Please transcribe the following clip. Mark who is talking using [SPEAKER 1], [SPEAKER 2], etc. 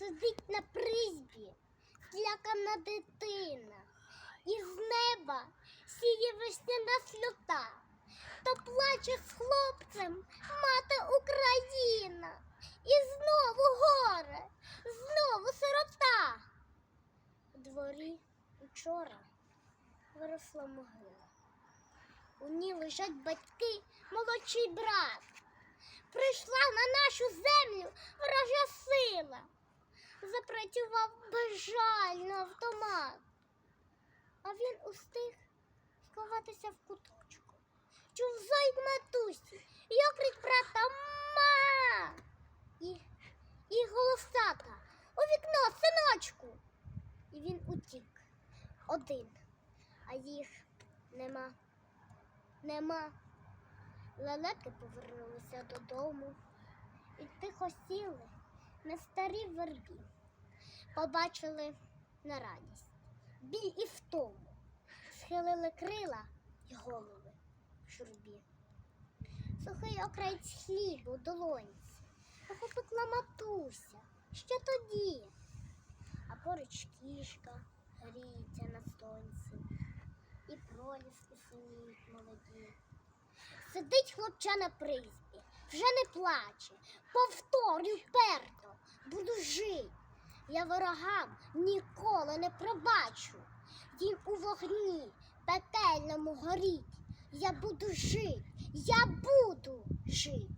[SPEAKER 1] Сидить на призбі злякана дитина, і з неба сіє весняна сльота, то плаче з хлопцем мати Україна, і знову горе, знову сирота. У дворі вчора виросла могила. У ній лежать батьки, молодший брат. Прийшла на нашу землю. Запрацював безжально автомат. А він устиг сховатися в куточку. Чув зойк матусі і окрик брата ма. І, і голосата у вікно, синочку. І він утік один, а їх нема. Нема. Лелеки повернулися додому і тихо сіли на старій вербі. Побачили на радість, біль і втому, схилили крила й голови в журбі. Сухий окраєць хлібу долонці, його пекла матуся. Ще тоді, а поруч кішка гріється на сонці, і проліски синіють молоді. Сидить хлопча на призбі, вже не плаче, повторюй вперто, буду жить. Я ворогам ніколи не пробачу. Їм у вогні пекельному горіть. Я буду жить, я буду жить.